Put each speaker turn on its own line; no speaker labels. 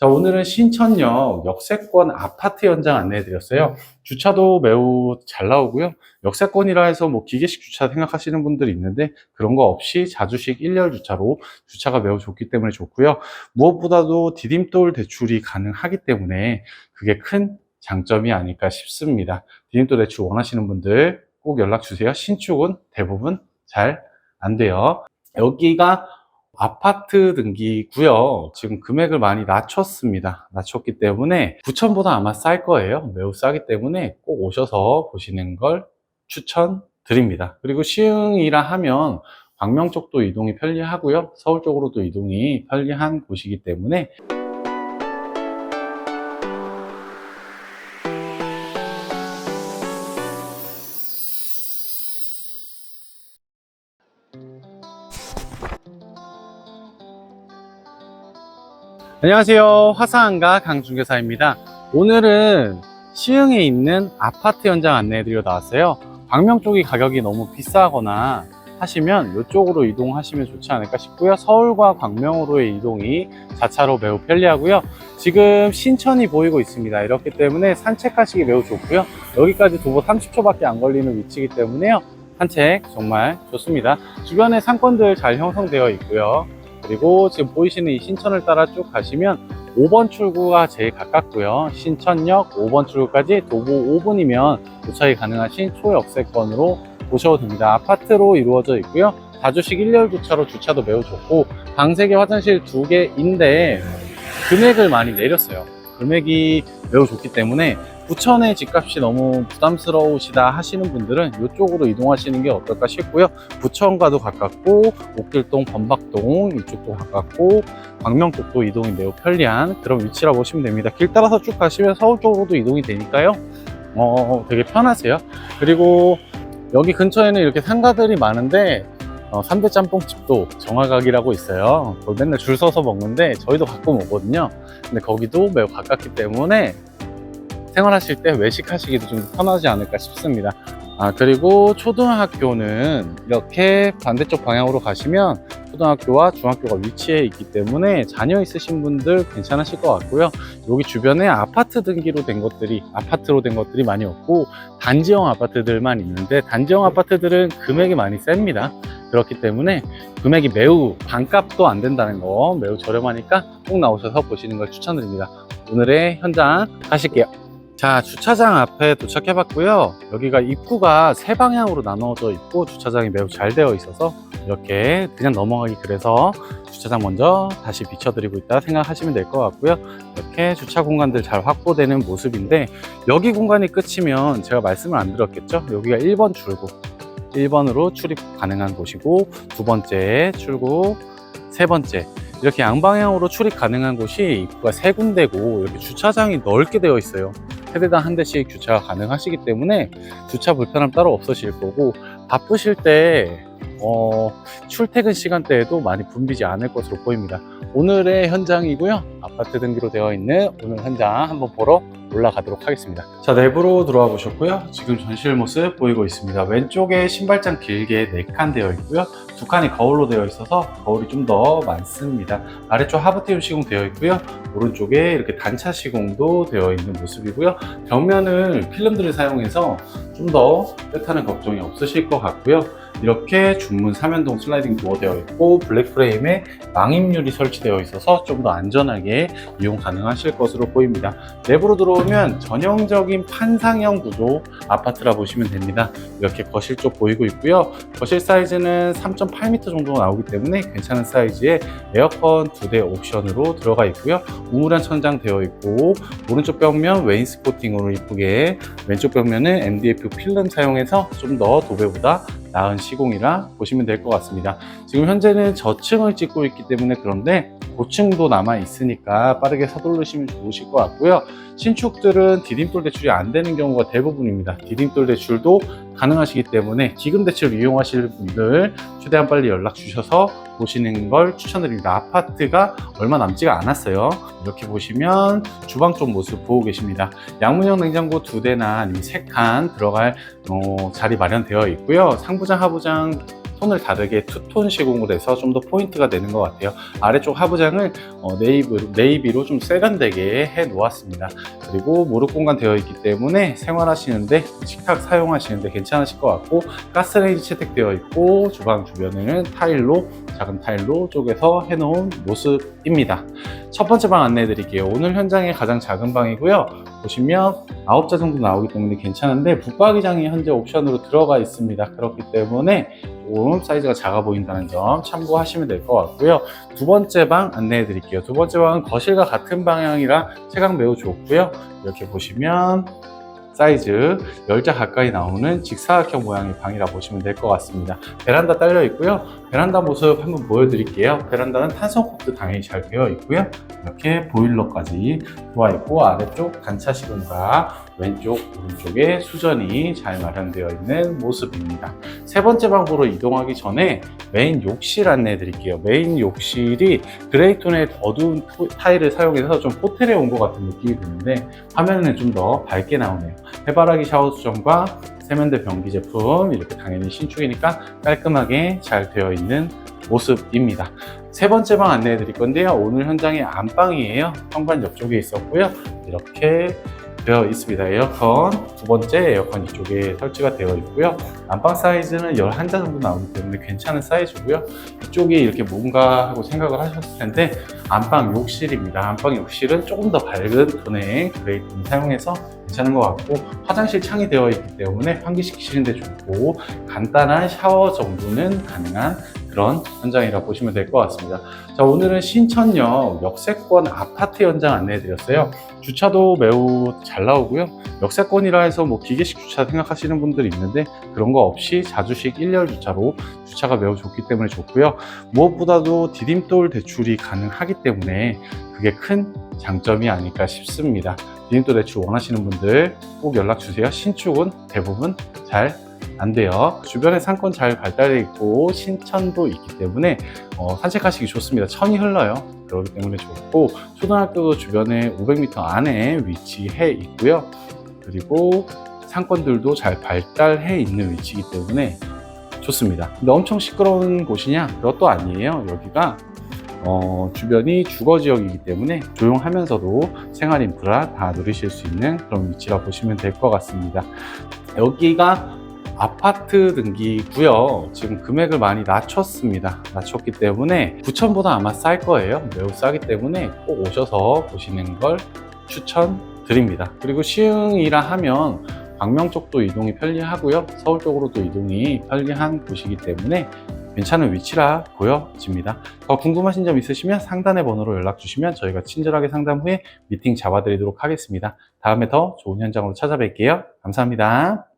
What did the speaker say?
자, 오늘은 신천역 역세권 아파트 현장 안내해 드렸어요. 주차도 매우 잘 나오고요. 역세권이라 해서 뭐 기계식 주차 생각하시는 분들이 있는데 그런 거 없이 자주식 1열 주차로 주차가 매우 좋기 때문에 좋고요. 무엇보다도 디딤돌 대출이 가능하기 때문에 그게 큰 장점이 아닐까 싶습니다. 디딤돌 대출 원하시는 분들 꼭 연락 주세요. 신축은 대부분 잘 안 돼요. 여기가 아파트 등기고요. 지금 금액을 많이 낮췄습니다. 낮췄기 때문에 부천보다 아마 쌀 거예요. 매우 싸기 때문에 꼭 오셔서 보시는 걸 추천드립니다. 그리고 시흥이라 하면 광명 쪽도 이동이 편리하고요. 서울 쪽으로도 이동이 편리한 곳이기 때문에 안녕하세요. 화사한가 강중교사입니다. 오늘은 시흥에 있는 아파트 현장 안내해드리러 나왔어요. 광명 쪽이 가격이 너무 비싸거나 하시면 이쪽으로 이동하시면 좋지 않을까 싶고요. 서울과 광명으로의 이동이 자차로 매우 편리하고요. 지금 신천이 보이고 있습니다. 이렇기 때문에 산책하시기 매우 좋고요. 여기까지 도보 30초밖에 안 걸리는 위치이기 때문에요. 산책 정말 좋습니다. 주변에 상권들 잘 형성되어 있고요. 그리고 지금 보이시는 이 신천을 따라 쭉 가시면 5번 출구가 제일 가깝고요. 신천역 5번 출구까지 도보 5분이면 도착이 가능하신 초역세권으로 오셔도 됩니다. 아파트로 이루어져 있고요. 다주식 1열 주차로 주차도 매우 좋고 방 3개 화장실 2개인데 금액을 많이 내렸어요. 금액이 매우 좋기 때문에 부천의 집값이 너무 부담스러우시다 하시는 분들은 이쪽으로 이동하시는 게 어떨까 싶고요. 부천과도 가깝고 옥길동, 범박동 이쪽도 가깝고 광명 쪽도 이동이 매우 편리한 그런 위치라 보시면 됩니다. 길 따라서 쭉 가시면 서울 쪽으로도 이동이 되니까요. 어, 되게 편하세요. 그리고 여기 근처에는 이렇게 상가들이 많은데 어, 3대 짬뽕집도 정화각이라고 있어요. 거기 맨날 줄 서서 먹는데 저희도 가끔 오거든요. 근데 거기도 매우 가깝기 때문에 생활하실 때 외식하시기도 좀 편하지 않을까 싶습니다. 아, 그리고 초등학교는 이렇게 반대쪽 방향으로 가시면 초등학교와 중학교가 위치해 있기 때문에 자녀 있으신 분들 괜찮으실 것 같고요. 여기 주변에 아파트 등기로 된 것들이, 아파트로 된 것들이 많이 없고, 단지형 아파트들만 있는데, 단지형 아파트들은 금액이 많이 셉니다. 그렇기 때문에 금액이 매우 반값도 안 된다는 거 매우 저렴하니까 꼭 나오셔서 보시는 걸 추천드립니다. 오늘의 현장 가실게요. 자, 주차장 앞에 도착해 봤고요. 여기가 입구가 세 방향으로 나누어져 있고 주차장이 매우 잘 되어 있어서 이렇게 그냥 넘어가기 그래서 주차장 먼저 다시 비춰드리고 있다 생각하시면 될 것 같고요. 이렇게 주차 공간들 잘 확보되는 모습인데 여기 공간이 끝이면 제가 말씀을 안 드렸겠죠? 여기가 1번 출구. 1번으로 출입 가능한 곳이고 두 번째 출구, 세 번째 이렇게 양방향으로 출입 가능한 곳이 입구가 세 군데고 이렇게 주차장이 넓게 되어 있어요. 세대당 한 대씩 주차가 가능하시기 때문에 주차 불편함 따로 없으실 거고 바쁘실 때 어, 출퇴근 시간대에도 많이 붐비지 않을 것으로 보입니다. 오늘의 현장이고요. 아파트 등기로 되어 있는 오늘 현장 한번 보러 올라가도록 하겠습니다. 자, 내부로 들어와 보셨고요. 지금 전실 모습 보이고 있습니다. 왼쪽에 신발장 길게 4칸 되어 있고요. 두 칸이 거울로 되어 있어서 거울이 좀 더 많습니다. 아래쪽 하부티움 시공 되어 있고요. 오른쪽에 이렇게 단차 시공도 되어 있는 모습이고요. 벽면을 필름들을 사용해서 좀더 떼타는 걱정이 없으실 것 같고요. 이렇게 중문 삼연동 슬라이딩 도어 되어 있고 블랙 프레임에 망임률이 설치되어 있어서 좀 더 안전하게 이용 가능하실 것으로 보입니다. 내부로 들어오면 전형적인 판상형 구조 아파트라 보시면 됩니다. 이렇게 거실 쪽 보이고 있고요. 거실 사이즈는 3.8m 정도 나오기 때문에 괜찮은 사이즈에 에어컨 두대 옵션으로 들어가 있고요. 우물한 천장 되어 있고 오른쪽 벽면 웨인스코팅으로 이쁘게 왼쪽 벽면은 MDF 필름 사용해서 좀 더 도배보다 나은 시공이라 보시면 될 것 같습니다. 지금 현재는 저층을 찍고 있기 때문에 그런데 고층도 남아 있으니까 빠르게 서두르시면 좋으실 것 같고요. 신축들은 디딤돌 대출이 안 되는 경우가 대부분입니다. 디딤돌 대출도 가능하시기 때문에 기금 대출 이용하실 분들 최대한 빨리 연락 주셔서 보시는 걸 추천드립니다. 아파트가 얼마 남지가 않았어요. 이렇게 보시면 주방 쪽 모습 보고 계십니다. 양문형 냉장고 두 대나 아니면 세 칸 들어갈 어, 자리 마련되어 있고요. 상부장, 하부장 톤을 다르게 투톤 시공을 해서 좀 더 포인트가 되는 것 같아요. 아래쪽 하부장을 어, 네이비, 네이비로 좀 세련되게 해 놓았습니다. 그리고 무릎 공간 되어 있기 때문에 생활하시는데 식탁 사용하시는데 괜찮으실 것 같고 가스레인지 채택되어 있고 주방 주변에는 타일로 작은 타일로 쪼개서 해놓은 모습입니다. 첫 번째 방 안내해 드릴게요. 오늘 현장에 가장 작은 방이고요. 보시면 9자 정도 나오기 때문에 괜찮은데 붙박이장이 현재 옵션으로 들어가 있습니다. 그렇기 때문에 조금 사이즈가 작아 보인다는 점 참고하시면 될 것 같고요. 두 번째 방 안내해 드릴게요. 두 번째 방은 거실과 같은 방향이라 채광 매우 좋고요. 이렇게 보시면 사이즈 10자 가까이 나오는 직사각형 모양의 방이라 보시면 될 것 같습니다. 베란다 딸려 있고요. 베란다 모습 한번 보여드릴게요. 베란다는 탄성 코트 당연히 잘 되어 있고요. 이렇게 보일러까지 들어와 있고 아래쪽 단차 시공과 왼쪽 오른쪽에 수전이 잘 마련되어 있는 모습입니다. 세 번째 방으로 이동하기 전에 메인 욕실 안내해 드릴게요. 메인 욕실이 그레이톤의 어두운 토- 타일을 사용해서 좀 호텔에 온 것 같은 느낌이 드는데 화면에는 좀 더 밝게 나오네요. 해바라기 샤워 수전과 세면대 변기 제품 이렇게 당연히 신축이니까 깔끔하게 잘 되어 있는 모습입니다. 세 번째 방 안내해 드릴 건데요. 오늘 현장의 안방이에요. 현관 옆쪽에 있었고요. 이렇게 되어 있습니다. 에어컨 두 번째 에어컨 이쪽에 설치가 되어 있고요. 안방 사이즈는 11자 정도 나오기 때문에 괜찮은 사이즈고요. 이쪽이 이렇게 뭔가 하고 생각을 하셨을 텐데 안방 욕실입니다. 안방 욕실은 조금 더 밝은 톤의 그레이톤을 사용해서 괜찮은 것 같고 화장실 창이 되어 있기 때문에 환기시키시는데 좋고 간단한 샤워 정도는 가능한 그런 현장이라 보시면 될 것 같습니다. 자 오늘은 신천역 역세권 아파트 현장 안내해 드렸어요. 주차도 매우 잘 나오고요. 역세권이라 해서 뭐 기계식 주차 생각하시는 분들이 있는데 그런 거 없이 자주식 1열 주차로 주차가 매우 좋기 때문에 좋고요. 무엇보다도 디딤돌 대출이 가능하기 때문에 그게 큰 장점이 아닐까 싶습니다. 디딤돌 대출 원하시는 분들 꼭 연락 주세요. 신축은 대부분 잘 안 돼요. 주변에 상권 잘 발달되어 있고 신천도 있기 때문에 어, 산책하시기 좋습니다. 천이 흘러요. 그렇기 때문에 좋고 초등학교도 주변에 500m 안에 위치해 있고요. 그리고 상권들도 잘 발달해 있는 위치이기 때문에 좋습니다. 근데 엄청 시끄러운 곳이냐? 그것도 아니에요. 여기가 어, 주변이 주거 지역이기 때문에 조용하면서도 생활 인프라 다 누리실 수 있는 그런 위치라 보시면 될 것 같습니다. 여기가 아파트 등기고요. 지금 금액을 많이 낮췄습니다. 낮췄기 때문에 9천보다 아마 쌀 거예요. 매우 싸기 때문에 꼭 오셔서 보시는 걸 추천드립니다. 그리고 시흥이라 하면 광명 쪽도 이동이 편리하고요. 서울 쪽으로도 이동이 편리한 곳이기 때문에 괜찮은 위치라 보여집니다. 더 궁금하신 점 있으시면 상단의 번호로 연락 주시면 저희가 친절하게 상담 후에 미팅 잡아드리도록 하겠습니다. 다음에 더 좋은 현장으로 찾아뵐게요. 감사합니다.